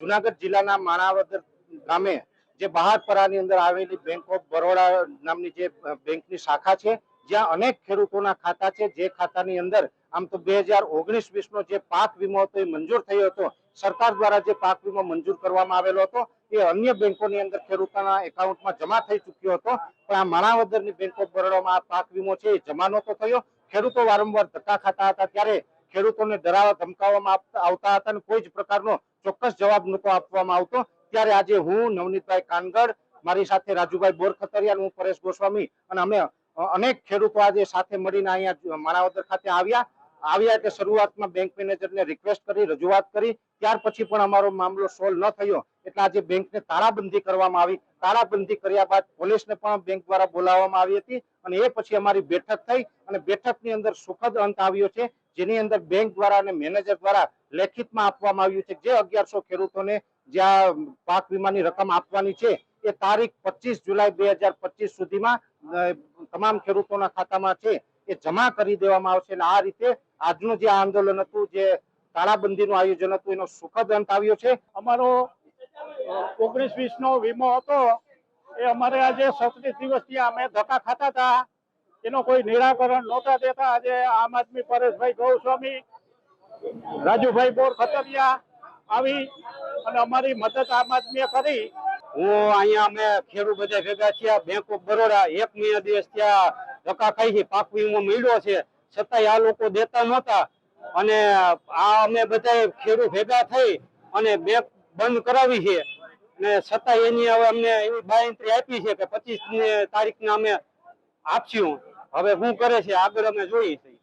જુનાગઢ જિલ્લાના માણાવદર ગામે જે બહારપરાની અંદર આવેલી બેંક ઓફ બરોડા નામની જે બેંકની શાખા છે, જ્યાં અનેક ખેડૂતોના ખાતા છે, જે ખાતાની અંદર આમ તો બે હજાર ઓગણીસ વીસ નો જે પાક વીમો હતો એ મંજૂર થયો હતો, સરકાર દ્વારા જે પાક વીમો મંજૂર કરવામાં આવેલો હતો, એ અન્ય બેંકોની અંદર ખેડૂતોના એકાઉન્ટમાં જમા થઈ ચૂક્યો હતો, પણ આ માણાવદરની બેંક ઓફ બરોડામાં આ પાક વીમો છે એ જમા નહોતો થયો, ખેડૂતો વારંવાર ધક્કા ખાતા હતા ત્યારે ખેડૂતોને ડરાવા ધમકાવવામાં આવતા હતા અને કોઈ જ પ્રકારનો ચોક્કસ જવાબ નહોતો આપવામાં આવતો. ત્યારે આજે હું, નવનીતભાઈ કાનગડ, મારી સાથે રાજુભાઈ બોરખતરિયા હું પરેશ ગોસ્વામી અને અમે અનેક ખેડૂતો આજે સાથે મળીને અહીંયા માણાવદર ખાતે આવ્યા. આવ્યા કે શરૂઆતમાં બેંક મેનેજરને રિક્વેસ્ટ કરી, રજૂઆત કરી. ત્યાર પછી પણ અમારો મામલો સોલ્વ ન થયો. એટલે આજે બેંકને તાળાબંધી કરવામાં આવી. તાળાબંધી કર્યા બાદ પોલીસને પણ બેંક દ્વારા બોલાવવામાં આવી હતી અને એ પછી અમારી બેઠક થઈ અને બેઠકની અંદર સુખદ અંત આવ્યો છે. જેની અંદર બેંક દ્વારા અને મેનેજર દ્વારા લેખિતમાં આપવામાં આવ્યું છે જે અગિયારસો ખેડૂતોને જ્યાં પાક વીમાની રકમ આપવાની છે એ તારીખ પચીસ જુલાઈ બે હજાર પચીસ સુધીમાં તમામ ખેડૂતોના ખાતામાં છે એ જમા કરી દેવામાં આવશે. અને આ રીતે આજનું જે આંદોલન હતું, જે તાળાબંધીનું આયોજન હતું, એનો સુખદ અંત આવ્યો છે. અમારો ઓગણીસ વીસ નો વીમો હતો. એ અમારે આજે સત્રીસ દિવસથી અમે ધક્કા ખાતા હતા. એનો કોઈ નિરાકરણ નહોતા દેતા. આજે આમ આદમી પરેશભાઈ ગૌસ્વામી, રાજુભાઈ બોર ખતરિયા આવી અને અમારી મદદ આમ આદમીએ કરી. હું અહીંયા અમે ખેડૂત બધા ભેગા થયા. બેંક ઓફ બરોડા એક મહિના દિવસ ત્યાં ધક્કા ખાઈ છે પાક વીમો મળ્યો છે. છતાંય આ લોકો દેતા નહોતા. અને આ અમે બધા ખેડૂત ભેગા થઈ અને બેંક બંધ કરાવી છે. ને છતાંય એની હવે અમને એવી બાયંત્રી આપી છે કે પચીસ તારીખને અમે આપશું. હવે શું કરે છે? આગળ અમે જોઈએ છે